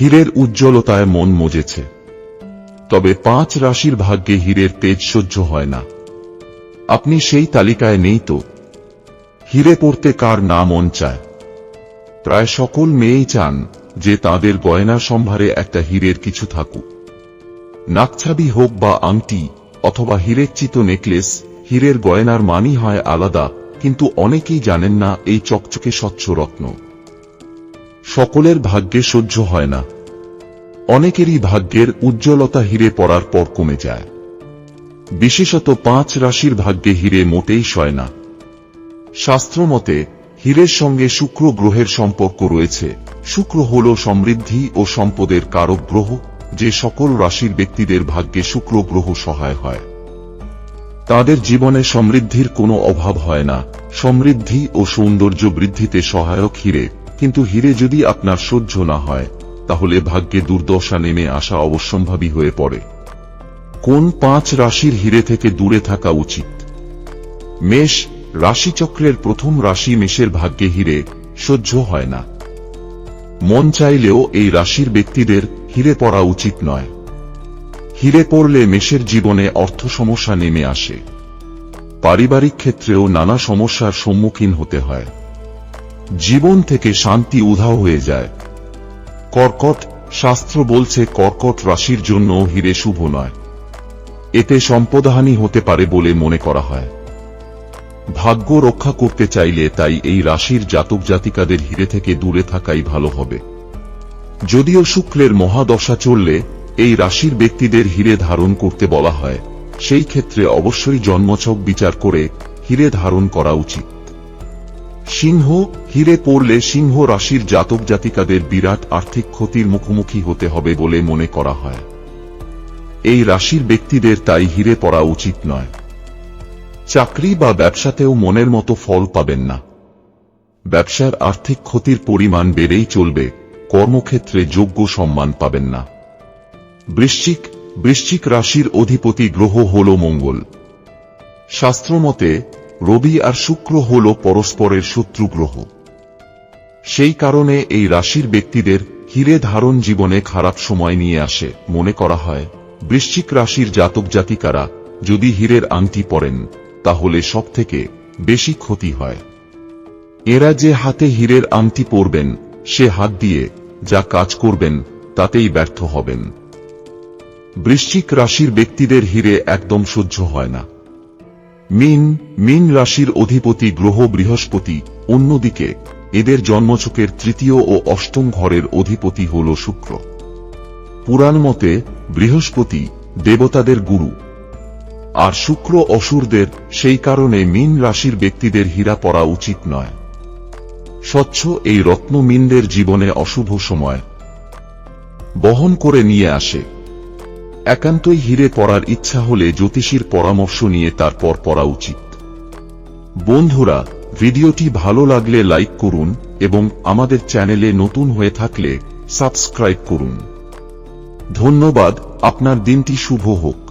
হীরের উজ্জ্বলতায় মন মজেছে। তবে পাঁচ রাশির ভাগ্যে হীরের তেজ সহ্য হয় না। আপনি সেই তালিকায় নেই তো। হিরে পড়তে কার না মন চায়? প্রায় সকল মেয়েই চান যে তাদের গয়না সম্ভারে একটা হীরের কিছু থাকুক। নাকছাবি হোক বা আংটি অথবা হীরের চিত নেকলেস, হীরের গয়নার মানই হয় আলাদা, কিন্তু অনেকেই জানেন না এই চকচকে স্বচ্ছ রত্ন। সকলের ভাগ্যে সহ্য হয় না। অনেকেরই ভাগ্যের উজ্জ্বলতা হিরে পড়ার পর কমে যায়। বিশেষত পাঁচ রাশির ভাগ্যে হিরে মোটেই সয় না। শাস্ত্রমতে হীরের সঙ্গে শুক্র গ্রহের সম্পর্ক রয়েছে। শুক্র হল সমৃদ্ধি ও সম্পদের কারক গ্রহ, যে সকল রাশির ব্যক্তিদের ভাগ্যে শুক্র গ্রহ সহায় হয়। তাদের জীবনে সমৃদ্ধির কোনো অভাব হয় না। সমৃদ্ধি ও সৌন্দর্য বৃদ্ধিতে সহায়ক হিরে। কিন্তু হিরে যদি আপনার সহ্য না হয়, তাহলে ভাগ্যে দুর্দশা নেমে আসা অবশ্যম্ভাবী হয়ে পড়ে। কোন পাঁচ রাশির হিরে থেকে দূরে থাকা উচিত? মেষ রাশিচক্রের প্রথম রাশি মেষের ভাগ্যে হিরে সহ্য হয় না। মন চাইলেও এই রাশির ব্যক্তিদের হিরে পড়া উচিত নয়। হিরে পড়লে মেষের জীবনে অর্থ সমস্যা নেমে আসে। পারিবারিক ক্ষেত্রেও নানা সমস্যার সম্মুখীন হতে হয়। জীবন থেকে শান্তি উধাও হয়ে যায়। কর্কট শাস্ত্র বলছে, কর্কট রাশির জন্য হিরে শুভ নয়। এতে সম্পদহানি হতে পারে বলে মনে করা হয়। ভাগ্য রক্ষা করতে চাইলে তাই এই রাশির জাতক জাতিকাদের হিরে থেকে দূরে থাকাই ভালো হবে। যদিও শুক্লের মহাদশা চললে এই রাশির ব্যক্তিদের হিরে ধারণ করতে বলা হয়, সেই ক্ষেত্রে অবশ্যই জন্মছক বিচার করে হিরে ধারণ করা উচিত। সিংহ হিরে পড়লে সিংহ রাশির জাতক জাতিকাদের বিরাট আর্থিক ক্ষতির মুখোমুখি হতে হবে বলে মনে করা হয়। এই রাশির ব্যক্তিদের তাই হিরে পড়া উচিত নয়। চাকরি বা ব্যবসাতেও মনের মতো ফল পাবেন না। ব্যবসার আর্থিক ক্ষতির পরিমাণ বেড়েই চলবে, কর্মক্ষেত্রে যোগ্য সম্মান পাবেন না। বৃশ্চিক বৃশ্চিক রাশির অধিপতি গ্রহ হল মঙ্গল। শাস্ত্রমতে রবি আর শুক্র হল পরস্পরের শত্রু গ্রহ সেই কারণে এই রাশির ব্যক্তিদের হিরে ধারণ জীবনে খারাপ সময় নিয়ে আসে। মনে করা হয়, বৃশ্চিক রাশির জাতক জাতিকারা যদি হীরের আংটি পরেন, তাহলে সব থেকে বেশি ক্ষতি হয়। এরা যে হাতে হীরের আংটি পরবেন, সে হাত দিয়ে যা কাজ করবেন, তাতেই ব্যর্থ হবেন। বৃশ্চিক রাশির ব্যক্তিদের হিরে একদম সহ্য হয় না। মিন মিন রাশির অধিপতি গ্রহ বৃহস্পতি, অন্যদিকে এদের জন্মছকের তৃতীয় ও অষ্টম ঘরের অধিপতি হল শুক্র। পুরাণ মতে বৃহস্পতি দেবতাদের গুরু। আর শুক্র অসুরদের সেই কারণে মিন রাশির ব্যক্তিদের হীরা পড়া উচিত নয়। স্বচ্ছ এই রত্ন মিনদের জীবনে অশুভ সময় বহন করে নিয়ে আসে। একান্তই হিরে পড়ার ইচ্ছা হলে জ্যোতিষীর পরামর্শ নিয়ে তারপর পড়া উচিত। বন্ধুরা, ভিডিওটি ভালো লাগলে লাইক করুন এবং আমাদের চ্যানেলে নতুন হয়ে থাকলে সাবস্ক্রাইব করুন। ধন্যবাদ, আপনার দিনটি শুভ হোক।